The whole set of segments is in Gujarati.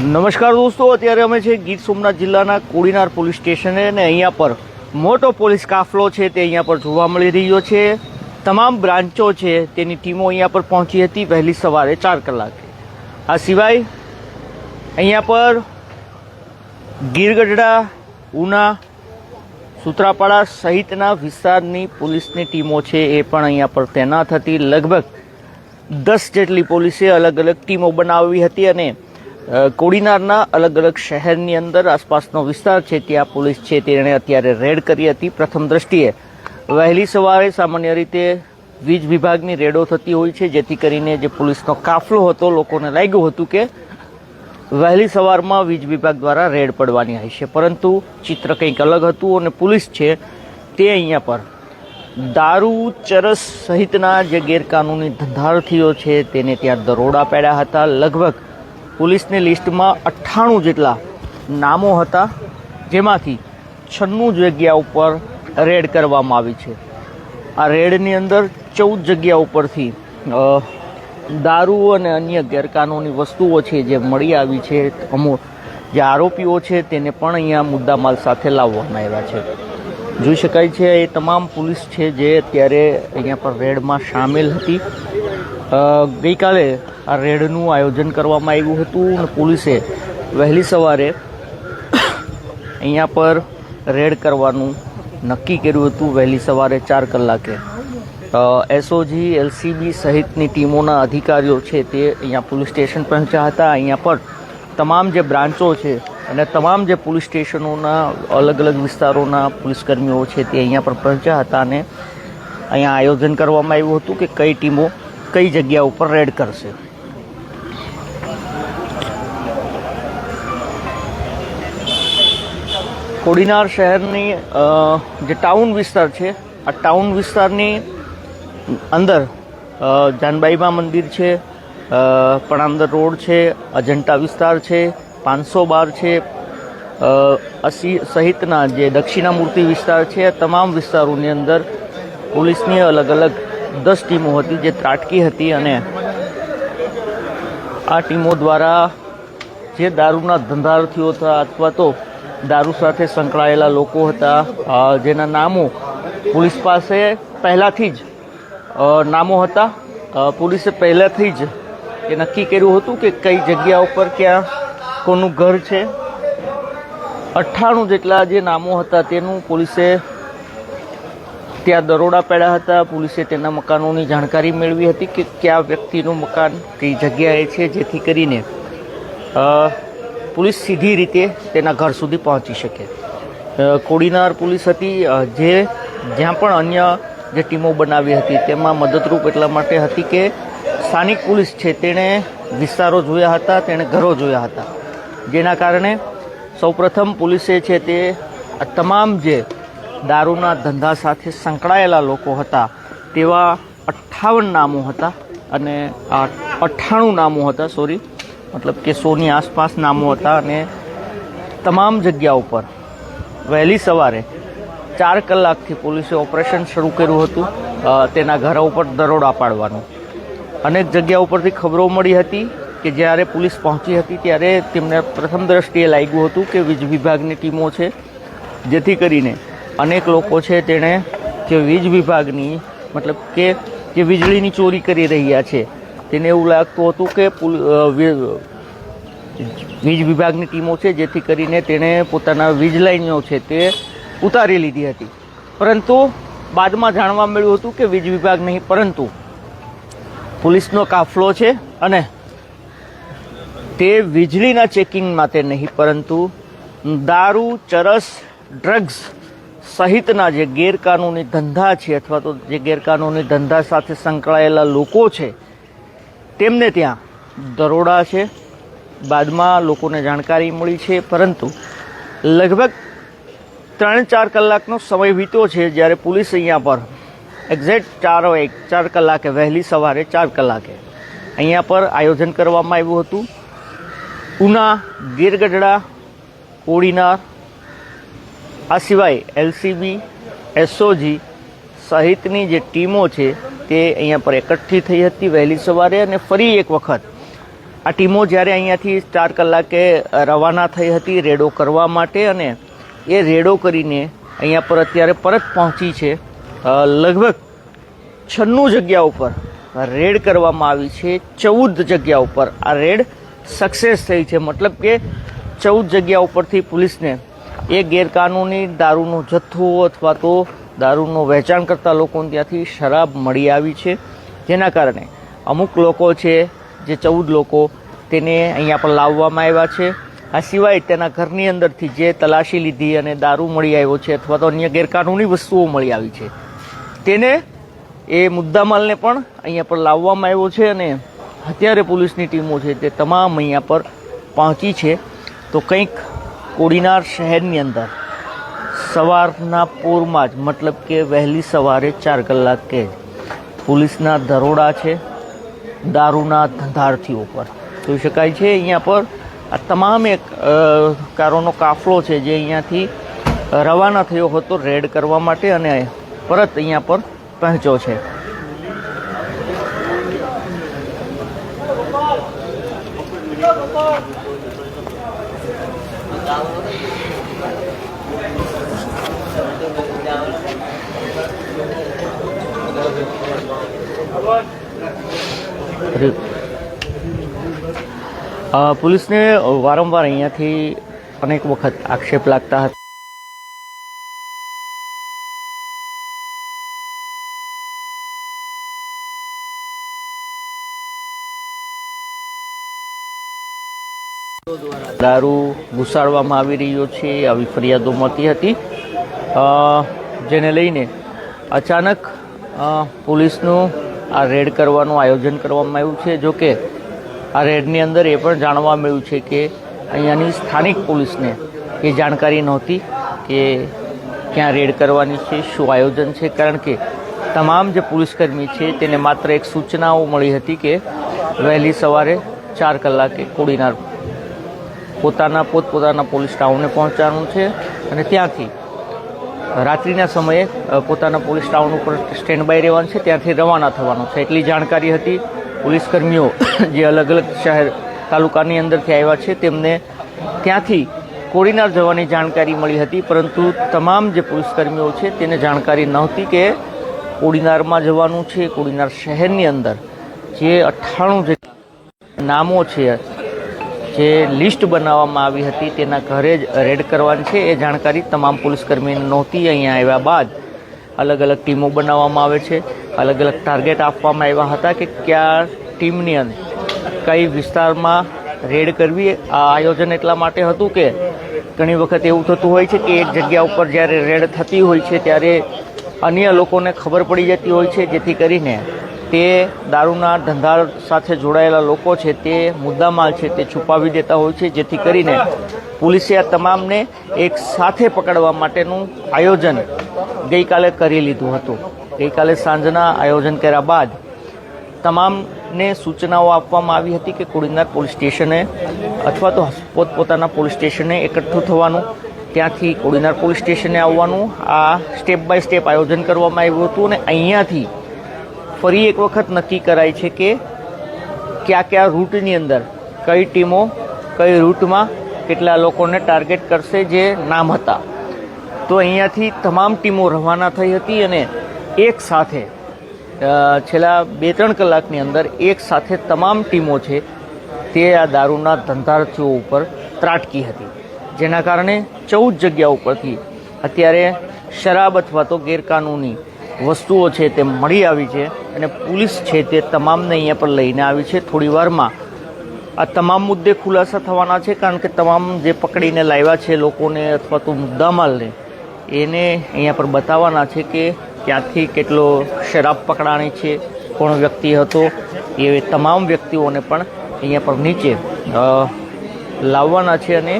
નમસ્કાર દોસ્તો, અત્યારે અમે છે ગીર સોમનાથ જિલ્લાના કોડીનાર પોલીસ સ્ટેશને અને અહીંયા પર મોટો પોલીસ કાફલો છે તે અહીંયા પર જોવા મળી રહ્યો છે. તમામ બ્રાન્ચો છે તેની ટીમો અહીંયા પર પહોંચી હતી વહેલી સવારે ચાર કલાકે. આ સિવાય અહીંયા પર ગીરગઢડા, ઉના, સુત્રાપાડા સહિતના વિસ્તારની પોલીસની ટીમો છે એ પણ અહીંયા પર તૈનાત હતી. લગભગ દસ જેટલી પોલીસે અલગ અલગ ટીમો બનાવી હતી અને કોડીનારના અલગ અલગ શહેરની અંદર આસપાસનો વિસ્તાર છે, ત્યાં પોલીસ છે તેણે અત્યારે રેડ કરી હતી. પ્રથમ દ્રષ્ટિએ વહેલી સવારે સામાન્ય રીતે વીજ વિભાગની રેડો થતી હોય છે, જેથી કરીને જે પોલીસનો કાફલો હતો, લોકોને લાગ્યું હતું કે વહેલી સવારમાં વીજ વિભાગ દ્વારા રેડ પડવાની હશે પરંતુ ચિત્ર કંઈક અલગ હતું અને પોલીસ છે તે અહીંયા પર દારૂ ચરસ સહિતના જે ગેરકાનૂની ધંધાર્થીઓ છે, તેને ત્યાં દરોડા પાડ્યા હતા. લગભગ પોલીસની લિસ્ટમાં અઠ્ઠાણું જેટલા નામો હતા, જેમાંથી છન્નું જગ્યા ઉપર રેડ કરવામાં આવી છે. આ રેડની અંદર ચૌદ જગ્યા ઉપરથી દારૂ અને અન્ય ગેરકાનૂની વસ્તુઓ છે જે મળી આવી છે. અમુક જે આરોપીઓ છે તેને પણ અહીંયા મુદ્દામાલ સાથે લાવવામાં આવ્યા છે. જોઈ શકાય છે, એ તમામ પોલીસ છે જે અત્યારે અહીંયા પર રેડમાં સામેલ હતી. ગઈકાલે આ રેડનું આયોજન કરવામાં આવ્યું હતું અને પોલીસે વહેલી સવારે અહીંયા પર રેડ કરવાનું નક્કી કર્યું હતું વહેલી સવારે ચાર કલાકે. એસઓજી એલસીબી સહિતની ટીમોના અધિકારીઓ છે તે અહીંયા પોલીસ સ્ટેશન પહોંચ્યા હતા. અહીંયા પર તમામ જે બ્રાન્ચો છે અને તમામ જે પોલીસ સ્ટેશનોના અલગ અલગ વિસ્તારોના પોલીસકર્મીઓ છે તે અહીંયા પર પહોંચ્યા હતા અને અહીંયા આયોજન કરવામાં આવ્યું હતું કે કઈ ટીમો કઈ જગ્યા ઉપર રેડ કરશે. કોડીનાર શહેરની જે ટાઉન વિસ્તાર છે, આ ટાઉન વિસ્તારની અંદર જાનબાઈમાં મંદિર છે પણાંદર રોડ છે, અજંટા વિસ્તાર છે, પાંચસો બાર છે અસી સહિતના જે દક્ષિણામૂર્તિ વિસ્તાર છે, આ તમામ વિસ્તારોની અંદર પોલીસની અલગ અલગ દસ ટીમો હતી, જે ત્રાટકી હતી અને આ ટીમો દ્વારા જે દારૂના ધંધાર્થીઓ હતા અથવા તો દારૂ સાથે સંકળાયેલા લોકો હતા. જેના નામો પોલીસ પાસે પહેલાંથી જ નામો હતા. પોલીસે પહેલાંથી જ એ નક્કી કર્યું હતું કે કઈ જગ્યા ઉપર ક્યાં કોનું ઘર છે. અઠ્ઠાણું જેટલા જે નામો હતા તેનું પોલીસે ત્યાં દરોડા પડ્યા હતા. પોલીસે તેના મકાનોની જાણકારી મેળવી હતી કે કયા વ્યક્તિનું મકાન, કઈ જગ્યાએ છે, જેથી કરીને પોલીસ સીધી રીતે તેના ઘર સુધી પહોંચી શકે. કોડીનાર પોલીસ હતી જે જ્યાં પણ અન્ય જે ટીમો બનાવી હતી, તેમાં મદદરૂપ એટલા માટે હતી કે સ્થાનિક પોલીસ છે તેણે વિસ્તારો જોયા હતા, તેણે ઘરો જોયા હતા. જેના કારણે સૌપ્રથમ પોલીસે છે તે તમામ જે દારૂના ધંધા સાથે સંકળાયેલા લોકો હતા, તેવા અઠ્ઠાવન નામો હતા અને આ અઠ્ઠાણું નામો હતા સોરી મતલબ કે સોની આસપાસ નામો હતા અને તમામ જગ્યા ઉપર વહેલી સવારે ચાર કલાકથી પોલીસે ઓપરેશન શરૂ કર્યું હતું તેના ઘરો ઉપર દરોડા પાડવાનું. અનેક જગ્યા ઉપરથી ખબરો મળી હતી કે જ્યારે પોલીસ પહોંચી હતી ત્યારે તેમને પ્રથમ દ્રષ્ટિએ લાગ્યું હતું કે વીજ વિભાગની ટીમો છે, જેથી કરીને અનેક લોકો છે તેણે જે વીજ વિભાગની મતલબ કે જે વીજળીની ચોરી કરી રહ્યા છે તેને એવું લાગતું હતું કે વીજ વિભાગની ટીમો છે, જેથી કરીને તેણે પોતાના વીજ લાઈનો છે તે ઉતારી લીધી હતી. પરંતુ બાદમાં જાણવા મળ્યું હતું કે વીજ વિભાગ નહીં, પરંતુ પોલીસનો કાફલો છે અને તે વીજળીના ચેકિંગ માટે નહીં, પરંતુ દારૂ, ચરસ, ડ્રગ્સ સહિતના જે ગેરકાનૂની ધંધા છે અથવા તો જે ગેરકાનૂની ધંધા સાથે સંકળાયેલા લોકો છે તેમને ત્યાં દરોડા છે. બાદમાં લોકોને જાણકારી મળી છે, પરંતુ લગભગ ત્રણ ચાર કલાકનો સમય વીત્યો છે જ્યારે પોલીસ અહીંયા પર એક્ઝેક્ટ ચાર એક, ચાર કલાકે, વહેલી સવારે ચાર કલાકે અહીંયા પર આયોજન કરવામાં આવ્યું હતું. ઉના, ગીરગઢડા, કોડીનાર, આ સિવાય એલસીબી, એસઓજી સહિતની જે ટીમો છે તે અહીંયા પર એકઠી થઈ હતી વહેલી સવારે અને ફરી એક વખત. આ ટીમો જ્યારે અહીંયાથી ચાર કલાકે રવાના થઈ હતી રેડો કરવા માટે અને એ રેડો કરીને અહીંયા પર અત્યારે પરત પહોંચી છે. લગભગ છન્નું જગ્યા ઉપર રેડ કરવામાં આવી છે. ચૌદ જગ્યા ઉપર આ રેડ સક્સેસ થઈ છે. મતલબ કે ચૌદ જગ્યા ઉપરથી પોલીસને એ ગેરકાનૂની દારૂનો જથ્થો અથવા તો દારૂનું વેચાણ કરતા લોકોને ત્યાંથી શરાબ મળી આવી છે. જેના કારણે અમુક લોકો છે, જે ચૌદ લોકો, તેને અહીંયા પર લાવવામાં આવ્યા છે. આ સિવાય તેના ઘરની અંદરથી જે તલાશી લીધી અને દારૂ મળી આવ્યો છે અથવા તો અન્ય ગેરકાનૂની વસ્તુઓ મળી આવી છે. તેને એ મુદ્દામાલને પણ અહીંયા પર લાવવામાં આવ્યો છે અને અત્યારે પોલીસની ટીમો છે તે તમામ અહીંયા પર પહોંચી છે. તો કંઈક કોડીનાર શહેરની અંદર સવારના પૂરમાં જ, મતલબ કે વહેલી સવારે ચાર કલાકે પોલીસના દરોડા છે, દારૂના ધંધાર્થીઓ પર. જોઈ શકાય છે અહીંયા પર આ તમામ એક કારોનો કાફલો છે જે અહીંયાથી રવાના થયો હતો રેડ કરવા માટે અને પરત અહીંયા પર પહોંચ્યો છે. પોલીસને વારંવાર અહીંયાથી અનેક વખત આક્ષેપ લાગતા હતા. દારૂ ઘુસાડવામાં આવી રહ્યો છે, આવી ફરિયાદો મળતી હતી. જેને લઈને અચાનક પોલીસનું આ રેડ કરવાનું આયોજન કરવામાં આવ્યું છે. જો કે આ રેડની અંદર એ પણ જાણવા મળ્યું છે કે અહીંયાની સ્થાનિક પોલીસને એ જાણકારી નહોતી કે ક્યાં રેડ કરવાની છે, શું આયોજન છે. કારણ કે તમામ જે પોલીસકર્મી છે તેને માત્ર એક સૂચનાઓ મળી હતી કે વહેલી સવારે ચાર કલાકે કોડીનાર પોતાના પોતપોતાના પોલીસ ટાઉને પહોંચવાનું છે અને ત્યાંથી રાત્રિના સમયે પોતાના પોલીસ ટાઉન ઉપર સ્ટેન્ડ બાય રહેવાનું છે, ત્યાંથી રવાના થવાનું છે. એટલી જાણકારી હતી પોલીસકર્મીઓ જે અલગ અલગ શહેર તાલુકાની અંદરથી આવ્યા છે, તેમને ત્યાંથી કોડીનાર જવાની જાણકારી મળી હતી, પરંતુ તમામ જે પોલીસકર્મીઓ છે, તેને જાણકારી નહોતી કે કોડીનારમાં જવાનું છે. કોડીનાર શહેરની અંદર જે અઠ્ઠાણું જે નામો છે જે લિસ્ટ બનાવવામાં આવી હતી તેના ઘરે જ રેડ કરવાની છે. એ જાણકારી તમામ પોલીસકર્મીને નહોતી અહીંયા આવ્યા બાદ. અલગ અલગ ટીમો બનાવવામાં આવે છે. અલગ અલગ ટાર્ગેટ આપવામાં આવ્યા હતા કે કયા ટીમની અંદર કઈ વિસ્તારમાં રેડ કરવી. આ આયોજન એટલા માટે હતું કે ઘણી વખત એવું થતું હોય છે કે એક જગ્યા ઉપર જ્યારે રેડ થતી હોય છે ત્યારે અન્ય લોકોને ખબર પડી જતી હોય છે, જેથી કરીને તે દારૂના ધંધા સાથે જોડાયેલા લોકો છે, તે મુદ્દામાલ છે, તે છુપાવી દેતા હોય છે, જેથી કરીને પોલીસે આ તમામને એક સાથે પકડવા માટેનું આયોજન ગઈકાલે કરી લીધું હતું. ગઈકાલે સાંજના આયોજન કર્યા બાદ તમામને સૂચનાઓ આપવામાં આવી હતી કે કુડીનાર પોલીસ સ્ટેશને અથવા તો પોતપોતાના પોલીસ સ્ટેશને એકઠું થવાનું, ત્યાંથી કોડીનાર પોલીસ સ્ટેશને આવવાનું. આ સ્ટેપ બાય સ્ટેપ આયોજન કરવામાં આવ્યું હતું અને અહીંયાથી ફરી એક વખત નક્કી કરાય છે કે કયા કયા રૂટની અંદર કઈ ટીમો કઈ રૂટમાં કેટલા લોકોને ટાર્ગેટ કરશે જે નામ હતા. તો અહીંયાથી તમામ ટીમો રવાના થઈ હતી અને એક સાથે છેલ્લા બે ત્રણ કલાકની અંદર એક સાથે તમામ ટીમો છે તે આ દારૂના ધંધાર્થીઓ ઉપર ત્રાટકી હતી. જેના કારણે ચૌદ જગ્યા ઉપરથી અત્યારે શરાબ અથવા તો ગેરકાનૂની વસ્તુઓ છે તે મળી આવી છે અને પોલીસ છે તે તમામને અહીંયા પર લઈને આવી છે થોડી વારમાં. આ તમામ મુદ્દે ખુલાસા થવાના છે કારણ કે તમામ જે પકડીને લાવ્યા છે લોકોને અથવા તો મુદ્દામાલને, એને અહીંયા પર બતાવવાના છે કે ક્યાંથી કેટલો શરાબ પકડાણી છે, કોણ વ્યક્તિ હતો, એ તમામ વ્યક્તિઓને પણ અહીંયા પર નીચે લાવવાના છે અને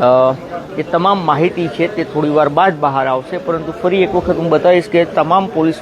એ તમામ માહિતી છે તે થોડી વાર બાદ બહાર આવશે, પરંતુ ફરી એક વખત હું બતાવીશ કે તમામ પોલીસ